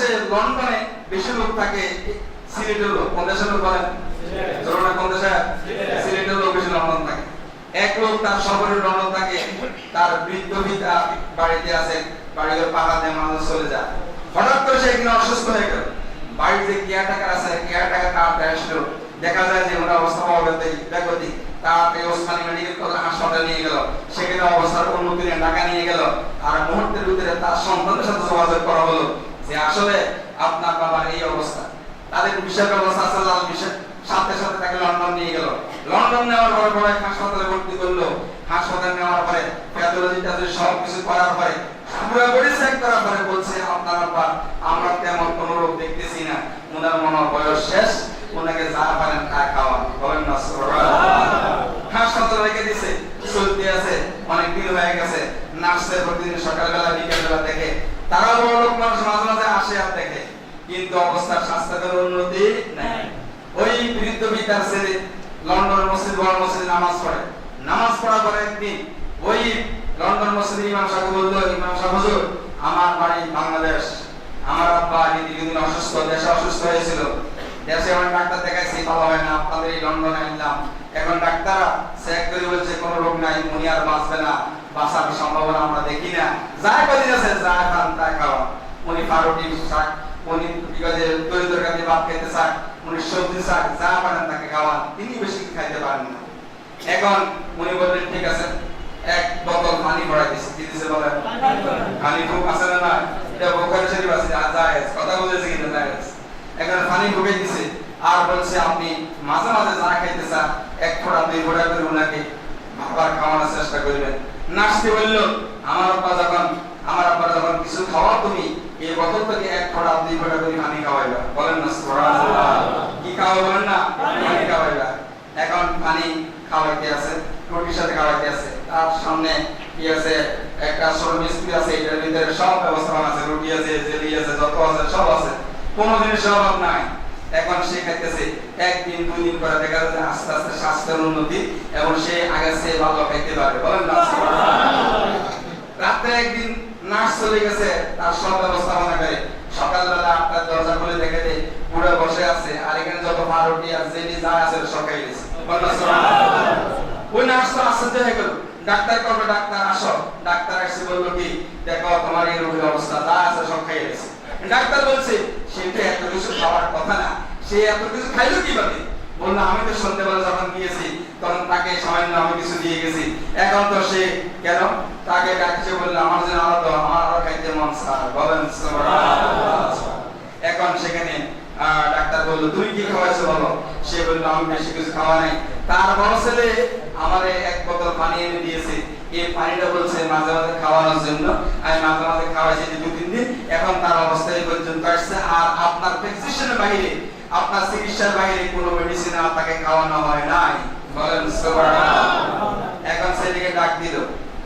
দেশে লন্ডনে বেশি লোক থাকে, সিলেটের লোক, কোন দেশের লোক বলেন? ধরুন কোন দেশে সিলেটের লোক বেশি লন্ডন থাকে। এক লোক তার শহরে লন্ডন থাকে, তার বৃদ্ধ পিতা বাড়িতে আছে বাড়িতে দিয়ে মানুষ চলে যায়। হঠাৎ করে সে একদিন অসুস্থ হয়ে গেল। বাড়িতে কেয়ার টাকার আছে কেয়ার টাকা তাড়াতাড়ি আসলো দেখা যায় যে ওনার অবস্থা অবগতি বেগতি। তাড়াতাড়ি ওসমানী মেডিকেল কলেজ হাসপাতালে নিয়ে গেল। সেখানে অবস্থার উন্নতি নিয়ে টাকা নিয়ে গেল। আর মুহূর্তের ভিতরে তার সন্তানের সাথে যোগাযোগ করা হলো। যে আসলে আপনার বাবার এই অবস্থা। তাদের আছে লাল সাথে সাথে তাকে লন্ডন নিয়ে গেল। লন্ডন নেওয়ার পরে পরে হাসপাতালে ভর্তি করল। হাসপাতালে নেওয়ার পরে প্যাথোলজি তাদের সব কিছু করার পরে পুরো চেক করার পরে বলছে, আপনার আব্বা, আমরা তেমন কোনো রোগ দেখতেছি না ওনার মনে হয় বয়স শেষ ওনাকে যা পারেন তা খাওয়া বলেন না হাসপাতালে রেখে দিছে চলতে আছে অনেক দিন হয়ে গেছে নার্সে প্রতিদিন সকালবেলা বিকেলবেলা দেখে তারাও বড় লোক মানুষ মাঝে মাঝে আসে আর দেখে কিন্তু অবস্থার উন্নতি নাই। ওই বৃদ্ধ পিতার ছেলে লন্ডন মসজিদ বড় মসজিদ নামাজ পড়ে। নামাজ পড়ার পরে একদিন ওই লন্ডন মসজিদ ইমাম সাহেব বলল, ইমাম সাহেব, হুজুর, আমার বাড়ি বাংলাদেশ। আমার আব্বা দীর্ঘদিন অসুস্থ, দেশে অসুস্থ হয়েছিল। দেশে অনেক ডাক্তার দেখাইছি, ভালো হয় না, আপনাদের এই লন্ডনে আনলাম এখন ডাক্তাররা চেক করে বলছে, কোনো রোগ নাই, উনি আর বাঁচবে না। বাঁচার সম্ভাবনা আমরা দেখি না। যা কদিন আছে যা খান তা খাওয়া। উনি শাক কথা বলেছে এখন পানি ঢুকে দিছে, আর বলছে, আপনি মাঝে মাঝে যা খাইতে চান, এক ফোঁটা দুই ফোঁটা করে উনাকে আবার খাওয়ানোর চেষ্টা করবেন। নাচতে বলল, আমার আব্বা যখন কিছু খাওয়া তুমি এই বোতল থেকে এক ফোঁটা দুই ফোঁটা করে পানি খাওয়াইবা বলেন না সুবহানাল্লাহ কি খাওয়া বলেন না পানি খাওয়াইবা এখন পানি খাওয়াইতে আছে রুটির সাথে খাওয়াইতে আছে। তার সামনে কি আছে? একটা ছোট বিস্কুট আছে, এটার ভিতরে সব ব্যবস্থা আছে। রুটি আছে, জেলি আছে, যত আছে, সব আছে। কোনো জিনিসের অভাব নাই। এখন সে খাইতেছে, একদিন দুই দিন করে দেখা যাচ্ছে আস্তে আস্তে স্বাস্থ্যের উন্নতি এবং সে আগে সে ভালো খাইতে পারে বলেন না? রাত্রে একদিন নার্স চলে গেছে, তার সব ব্যবস্থাপনা করে। সকালবেলা আপনার দরজা খুলে দেখে দেয় পুরো বসে আছে, আর এখানে যত পাউরুটি আর জেলি যা আছে সব খাই গেছে ওই নার্স তো আশ্চর্য হয়ে গেল। ডাক্তার করবে ডাক্তার আসো ডাক্তার এসে বলল কি, দেখো তোমার এই রোগের অবস্থা, যা আছে সব খাই গেছে ডাক্তার বলছে সেটা এত কিছু খাওয়ার কথা না, সে এত কিছু খাইলো কীভাবে? বলল, আমি তো সন্ধ্যেবেলা যখন গিয়েছি, তখন তাকে সামান্য আমি কিছু দিয়ে গেছি। এখন তো সে কেন? তাকে ডাকছে, বলল, আমার জন্য আলাদা আমার আরও খাইতে মন স্যার বলেন এখন সেখানে ডাক্তার বলল, তুমি কি খাওয়াইছো বলো? সে বলল, আমি বেশি কিছু খাওয়া নাই। তার বড় ছেলে আমার এক বোতল পানি এনে দিয়েছে। এই পানিটা বলছে, মাঝে মাঝে খাওয়ানোর জন্য। আমি মাঝে মাঝে খাওয়াইছি দু তিন দিন। এখন তার অবস্থা এই পর্যন্ত আসছে। আর আপনার প্রেসক্রিপশনের বাইরে আপনার চিকিৎসার বাইরে কোনো মেডিসিন আপনাকে খাওয়ানো হয় নাই। বলেন, সুবহানাল্লাহ। এখন সেদিকে ডাক দিল।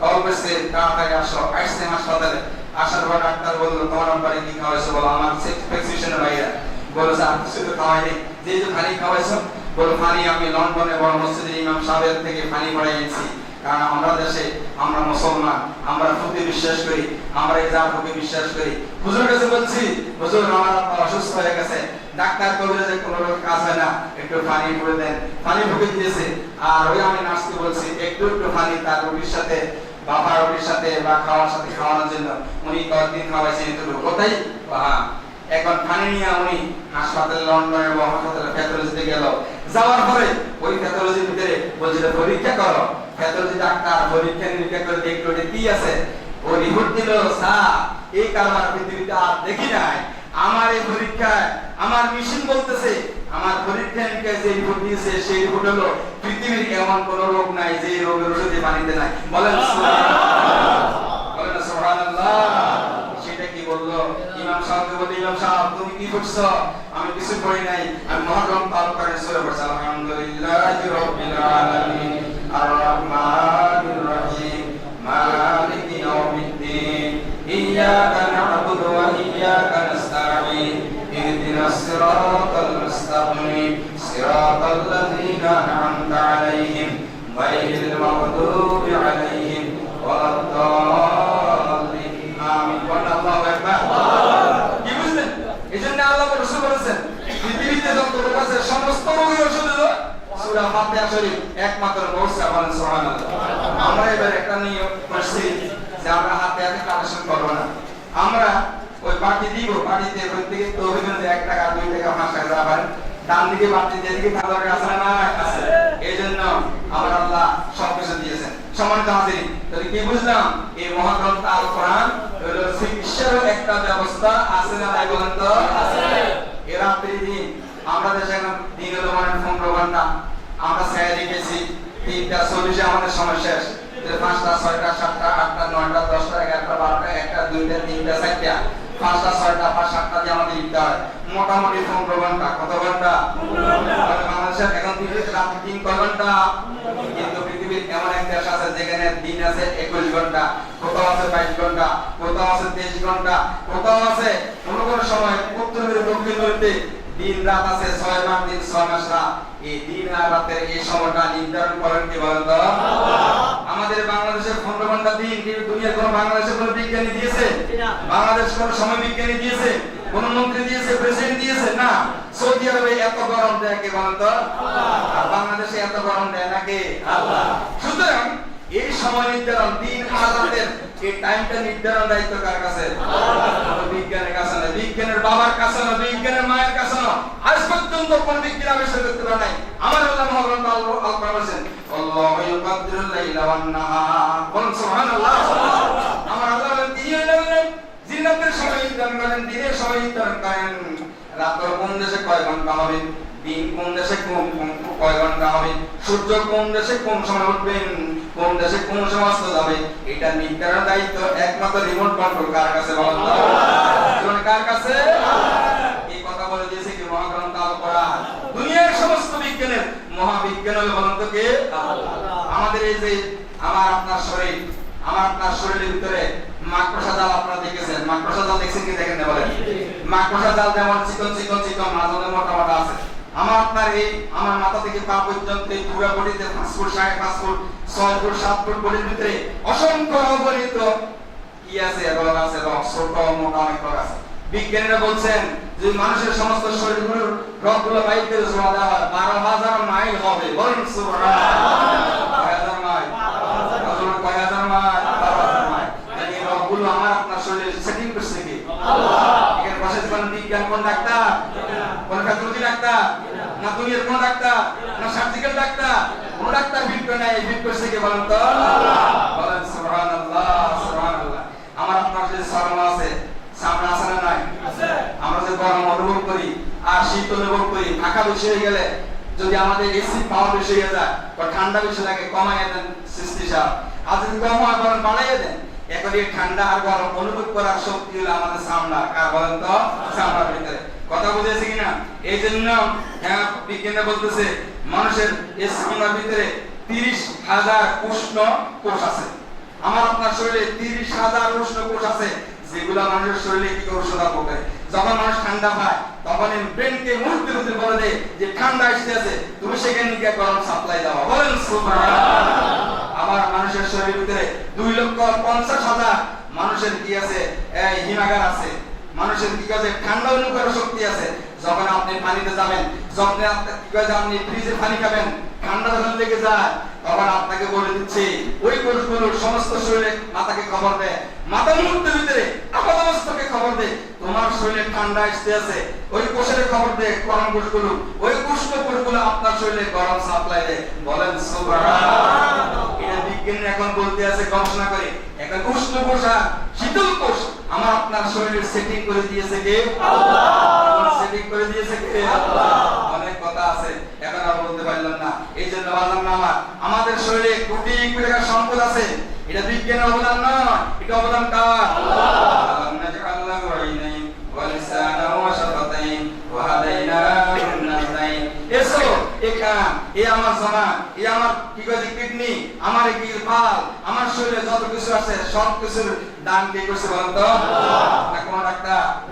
কল করছে, তাড়াতাড়ি আসো। আসছে হাসপাতালে। আসার পর ডাক্তার বলল, তোমার বাড়ি কি খাওয়াইছো বলো? আমার প্রেসক্রিপশনের বাইরে বলো স্যার কিছু তো খাওয়াইনি। যেহেতু পানি খাওয়াইছো বলো পানি আমি লন্ডনে বড় মসজিদের ইমাম সাহেবের থেকে ভরাই এনেছি কারণ আমরা দেশে, আমরা মুসলমান, আমরা প্রতি বিশ্বাস করি, আমরা এই জাতকে বিশ্বাস করি। হুজুর কাছে বলছি, হুজুর, আমার আব্বা অসুস্থ হয়ে গেছে। ডাক্তার কবিরা যে কোনো কাজ হয় না, একটু পানি ভরে দেন। পানি ঢুকে দিয়েছে। আর ওই আমি নার্সকে বলছি, একটু একটু পানি তার রুটির সাথে বা রুটির সাথে বা খাওয়ার সাথে খাওয়ানোর জন্য। উনি কয়েকদিন খাওয়াইছেন একটু কোথায় হ্যাঁ এখন পানি নিয়ে উনি হাসপাতালে লন্ডনের বা হাসপাতালে প্যাথোলজিতে গেল। যাওয়ার পরে ওই প্যাথোলজির ভিতরে বলছিল পরীক্ষা করো। প্যাথোলজি ডাক্তার, পরীক্ষা নিরীক্ষা করে দেখল কি আছে। ও রিপোর্ট দিল, স্যার, এই কারবার পৃথিবীতে আর দেখি নাই। আমার এই পরীক্ষায় আমার মেশিন বলতেছে, আমার পরীক্ষা নিরীক্ষায় যে রিপোর্ট দিয়েছে, সেই রিপোর্ট হলো, পৃথিবীর এমন কোন রোগ নাই যে রোগের ওষুধে পানিতে নাই। বলেন। বলেন, সুবহানাল্লাহ। সেটা কি বলল? ইমাম সাহেবকে বলল, ইমাম সাহেব, তুমি কি করছ? আমি কিছু করি নাই আমি মহরম পালন করে সূরা পড়ছি আলহামদুলিল্লাহি রাব্বিল আলামিন আর রহমানির রহিম মালিকি ইয়াউমিদ্দিন ইয়াকা না'বুদু ওয়া ইয়াকা নাস্তাঈন ইহদিনাস সিরাতাল মুস্তাকিম সিরাতাল লাযীনা আন'আমতা আলাইহিম গায়রিল মাগদুবি আলাইহিম ডান দিকে বাটি যেদিকে খাবার আছে না? আছে। এই জন্য আমার আল্লাহ সব কিছু দিয়েছেন। সম্মানিত হাজির, তাহলে কি বুঝলাম? এই মহাগ্রন্থ আল কোরআন হলো চিকিৎসার একটা ব্যবস্থা আছে না নাই বলেন তো? আছে। এ রাত্রি দিন আমরা দেশে এখন দিন মানে পনেরো ঘণ্টা আমরা স্যার গেছি তিনটা চল্লিশে আমাদের সময় শেষ। পাঁচটা, ছয়টা, সাতটা, আটটা, নয়টা, দশটা, এগারোটা, বারোটা, একটা, দুইটা, তিনটা, চারটা। পাঁচটা, ছয়টা, পাঁচ, সাতটা দিয়ে আমাদের লিখতে হয়। মোটামুটি পনেরো ঘণ্টা কত ঘণ্টা বাংলাদেশের এখন দিনে রাত তিন কয় ঘণ্টা কিন্তু পৃথিবীর এমন এক দেশ আছে যেখানে দিন আছে একুশ ঘণ্টা কোথাও আছে বাইশ ঘণ্টা কোথাও আছে তেইশ ঘণ্টা কোথাও আছে কোনো কোনো সময় উত্তর দক্ষিণ মেরুতে দিন, রাত আছে ছয় মাস, দিন ছয় মাস, রাত। এই দিন আর রাতের এই সময়টা নির্ধারণ করেন কি বলেন তো? আমাদের বাংলাদেশের পনেরো ঘণ্টা দিন, কিন্তু দুনিয়ার কোন বাংলাদেশের কোন বিজ্ঞানী দিয়েছে? বাংলাদেশ কোন সময় বিজ্ঞানী দিয়েছে? কোন মন্ত্রী দিয়েছে প্রেসিডেন্ট দিয়েছে? না। সৌদি আরবে এত গরম দেয় কে বলেন তো আর বাংলাদেশে এত গরম দেয় নাকি আল্লাহ। সুতরাং এই সময় নির্ধারণ দিন আর রাতের এই টাইমটা নির্ধারণ দায়িত্ব কার কাছে? বিজ্ঞানের কাছে না বিজ্ঞানের বাবার কাছে না বিজ্ঞানের মায়ের কাছে না আজ পর্যন্ত কোন বিজ্ঞান আবিষ্কার করতে পারে নাই। আমার আল্লাহ মহাগ্রন্থ আল কোরআন বলেছেন আল্লাহু লাইলা ওয়ান নাহার বলুন সুবহানাল্লাহ আল্লাহ বলেন তিনি হলেন যিনি রাতের সময় নির্ধারণ করেন দিনের সময় নির্ধারণ করেন রাতের কোন দেশে কয় ঘণ্টা হবে? দিন কোন দেশে কোন কয় ঘণ্টা হবে? সূর্য কোন দেশে কোন সময় উঠবেন কোন দেশে কোন সময় অস্ত যাবে? এটা নির্ধারণ দায়িত্ব একমাত্র রিমোট কন্ট্রোল কার কাছে বলেন কার কাছে? এই কথা বলে দিয়েছে কি মহাগ্রন্থ আল দুনিয়ার সমস্ত বিজ্ঞানের মহাবিজ্ঞান হলো বলেন কে? আমাদের এই যে আমার আপনার শরীর, আমার আপনার শরীরের ভিতরে মাকড়সা জাল আপনারা দেখেছেন? মাকড়সা জাল দেখছেন কি দেখেন না বলেন? মাকড়সা জাল যেমন চিকন চিকন চিকন মোটা মোটা আছে। আমার আপনার এই, আমার মাথা থেকে পা পর্যন্ত এই পুরো পাঁচ ফুট সাড়ে পাঁচ ফুট, ছয় ফুট, সাত ফুট ভিতরে অসংখ্য কি আছে, রগ আছে, রগ, ছোট, মোটা অনেক আছে। বিজ্ঞানীরা বলছেন, যে মানুষের সমস্ত শরীরগুলোর রগগুলো বাইরে জমা দেওয়া হয় বারো হাজার মাইল হবে। বলুন, সুবহানাল্লাহ কয় হাজার মাইল আসলে কয় হাজার মাইল বারো হাজার মাইল তাহলে এই রগগুলো আমার আপনার শরীরে সেটিং করছে কি এখানে বসে কোন বিজ্ঞান কোন ডাক্তার? কোন প্যাথোলজি ডাক্তার? না দুনিয়ার কোন ডাক্তার? না সার্জিক্যাল ডাক্তার? কোন ডাক্তার ফিট করে নাই ফিট করছে কি বলেন তো? বলেন সুবহানাল্লাহ সুবহানাল্লাহ। আমার আপনার যে শরম আছে সামনে আছে না নাই? আমরা যে গরম অনুভব করি আর শীত অনুভব করি ফাঁকা বেশি হয়ে গেলে যদি আমাদের এসি পাওয়ার বেশি হয়ে যায় বা ঠান্ডা বেশি লাগে কমাইয়া দেন সৃষ্টি সাহেব আর যদি কম হয় বলেন বাড়াইয়া দেন এখন এই ঠান্ডা আর গরম অনুভব করার শক্তি হলো আমাদের সামনা, কার বলেন তো? সামনার ভিতরে। কথা বুঝেছে কিনা? এই জন্য হ্যাঁ বিজ্ঞানে বলতেছে, মানুষের এই সামনার ভিতরে তিরিশ হাজার উষ্ণ কোষ আছে। আমার আপনার শরীরে তিরিশ হাজার উষ্ণ কোষ আছে, যেগুলো মানুষের শরীরে কি ঔষধ করে? যখন মানুষ ঠান্ডা পায় তখন এই ব্রেনকে মুহূর্তে মুহূর্তে বলে দেয় যে, ঠান্ডা আসতে আছে তুমি সেখানে গিয়ে গরম সাপ্লাই দাও। বলেন সুবহানাল্লাহ। আমার মানুষের শরীরের ভিতরে দুই লক্ষ পঞ্চাশ হাজার মানুষের কি আছে? হিমাগার আছে। মানুষের কি কাজে ঠান্ডা অনুকরণ শক্তি আছে? যখন আপনি পানিতে যাবেন, যখন কি কাজে আপনি ফ্রিজে পানি খাবেন ঠান্ডা যখন লেগে যায়, তখন আপনাকে বলে দিচ্ছে, ওই কোষগুলোর সমস্ত শরীরে মাথাকে খবর দেয় মাথা মুহূর্তের ভিতরে আপাতমস্তকে খবর দেয় তোমার শরীরে ঠান্ডা আসতে আছে। ওই কোষের খবর দেয় গরম কোষগুলো। ওই উষ্ণ কোষগুলো আপনার শরীরে গরম সাপ্লাই দেয় বলেন, সুবহানাল্লাহ। বলতে আছে, গবেষণা করে। এখন উষ্ণ পোশাক শীতল কোষ আমার আপনার শরীরের সেটিং করে দিয়েছে কে? আল্লাহ সেটিং করে দিয়েছে কে? আল্লাহ অনেক কথা আছে, এখন আর বলতে পারলাম না। এই জন্য বললাম না আমার। আমাদের শরীরে কোটি কোটি টাকার সম্পদ আছে। এটা বিজ্ঞানের অবদান নয়, এটা অবদান কার? আল্লাহ আল্লাহ নাজআল্লাহু আইনাইন ওয়া লিসানান ওয়া শাফাতাইন ওয়া হাদাইনাহু নাজদাইন এসো একা এ আমার জামা এ আমার কি কয় কিডনি আমার কি পাল আমার শরীরে যত কিছু আছে সব কিছুর দান কে করছে বলেন তো? কোন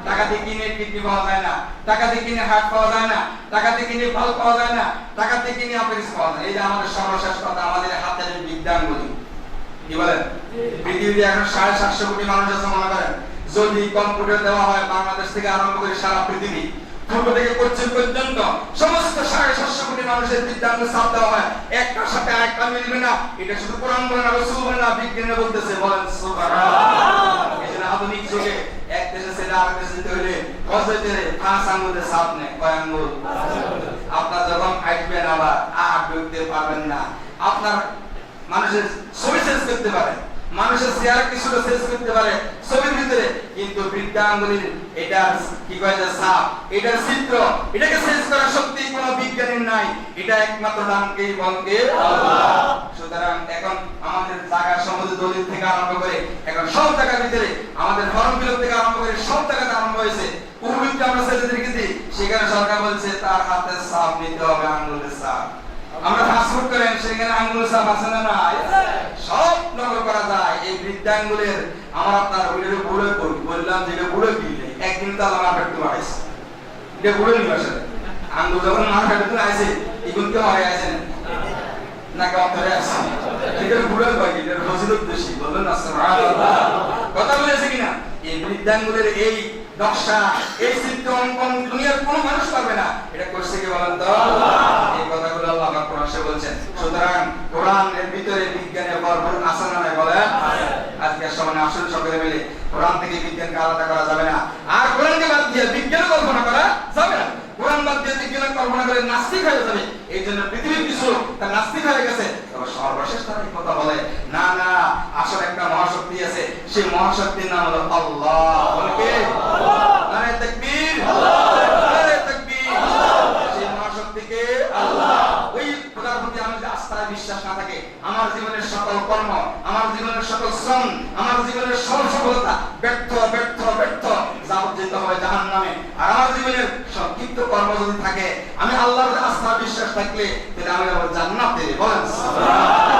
টাকা দিয়ে কিনে কিডনি পাওয়া যায় না। টাকা দিয়ে কিনে পাওয়া যায় না। টাকা দিয়ে কিনে ফল পাওয়া যায় না। টাকা দিয়ে কিনে পাওয়া যায় এই যে আমাদের সর্বশেষ কথা, আমাদের কি বলেন? পৃথিবীতে এখন সাড়ে সাতশো কোটি মানুষ আছে, মনে করেন। যদি কম্পিউটার দেওয়া হয়, বাংলাদেশ থেকে আরম্ভ করে সারা পৃথিবী। পূর্ব থেকে পশ্চিম পর্যন্ত। সমস্ত সাড়ে সাতশো কোটি মানুষের বিদ্যাঙ্গ চাপ দেওয়া হয়। একটার সাথে একটা মিলবে না। এটা শুধু কোরআন বলে না, রসুল বলে না বিজ্ঞানে বলতেছে, বলেন আধুনিক যুগে এক দেশে ছেলে, আরেক দেশে যেতে হলে হজরতের পাঁচ আঙ্গুলের চাপ নেয় কয় আঙ্গুল? আপনার যখন হাঁটবেন আবার, আর ঢুকতে পারবেন না। আপনার মানুষের ছবি শেষ করতে পারে। মানুষের চেহারা কিছুটা শেষ করতে পারে। ছবির ভিতরে কিন্তু বৃদ্ধাঙ্গুলির এটা কি কয় যে সাপ? এটার চিত্র। এটাকে শেষ করার শক্তি কোনো বিজ্ঞানীর নাই। এটা একমাত্র নামকে বলকে সুতরাং এখন আমাদের জায়গা সমুদ্র দলিল থেকে আরম্ভ করে, এখন সব জায়গার ভিতরে আমাদের ফর্ম ফিল থেকে আরম্ভ করে সব জায়গাতে আরম্ভ হয়েছে। পূর্বিকটা আমরা ছেলেদেরকে দিই সেখানে সরকার বলছে, তার হাতে সাপ নিতে হবে, আঙ্গুলের সাপ। আমরা পাসপোর্ট করেন, সেখানে আঙ্গুল সাপ আছে না সব নকল করা যায়। এই বৃদ্ধাঙ্গুলের আমার আপনার ওইটা বুড়ো করি বললাম যে এটা বুড়ো কিনলে একদিন তো আল্লাহ মার ফেটতে পারিস এটা বুড়ো নিবে আসলে আঙ্গুল যখন মার ফেটতে আইছে ইগুন কে হয় আছে নাকি অন্তরে আছে এটা বুড়ো কয় এটা রসিদ দোষী বললেন কথা বলেছে কিনা? এই বৃদ্ধাঙ্গুলের এই নকশা এই চিত্র অঙ্কন দুনিয়ার কোনো মানুষ পারবে না। এটা করছে কে বলেন তো? এই কথাগুলো আল্লাহ আমার কোরআনে বলছেন। সুতরাং কোরআনের ভিতরে বিজ্ঞানের ভরপুর আছে না নাই বলেন আজকে সমানে সকলে মিলে কোরআন থেকে বিজ্ঞানকে আলাদা করা যাবে না। আর কোরআনকে বাদ দিয়ে বিজ্ঞান কল্পনা করা যাবে না। কোরআন বাদ দিয়ে বিজ্ঞান কল্পনা করে নাস্তিক হয়ে যাবে এই জন্য পৃথিবীর কিছু তার নাস্তিক হয়ে গেছে। তবে সর্বশেষ তারা কথা বলে না না আসল একটা মহাশক্তি আছে সেই মহাশক্তির নাম হলো আল্লাহ। বলে কে? তাকবীর। নারে সফলতা, ব্যর্থ ব্যর্থ ব্যর্থ যাবজ্জিত হবে জাহান নামে আর আমার জীবনের সংক্ষিপ্ত কর্ম যদি থাকে, আমি আল্লাহর আস্থা, বিশ্বাস থাকলে, তাহলে আমি আমার জান্নাতে। বলেন।